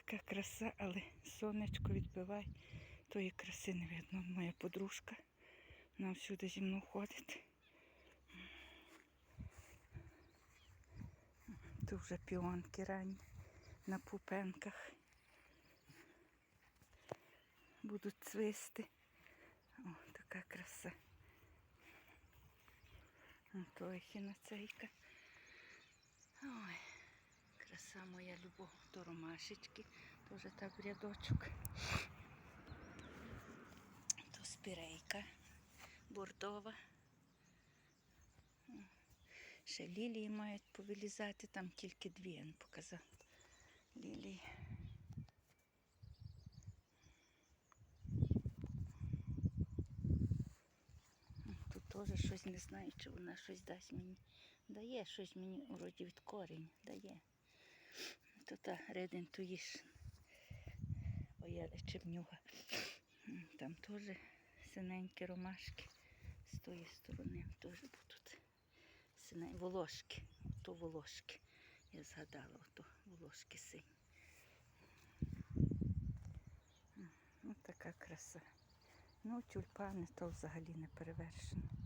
Така краса, але сонечко відбиває, тої краси не видно. Моя подружка. Вона всюди зі мною ходить. Тут вже піонки ранні на пупенках. Будуть цвисти. О, така краса. Ото ехіноцейка. Краса моя любов. То ромашечки, теж так в рядочок. То спірейка бордова. Ще лілії мають повилізати, там тільки дві, я показав. Лілії. Тут теж щось не знаю, чи вона щось дасть мені. Дає щось мені вроді від корінь, дає. Реден туїш. Оя чебнюга. Там теж синенькі ромашки. З тої сторони теж будуть синенькі волошки. Ото волошки. Я згадала, ото волошки сині. Ось така краса. Ну, тюльпани то взагалі не перевершено.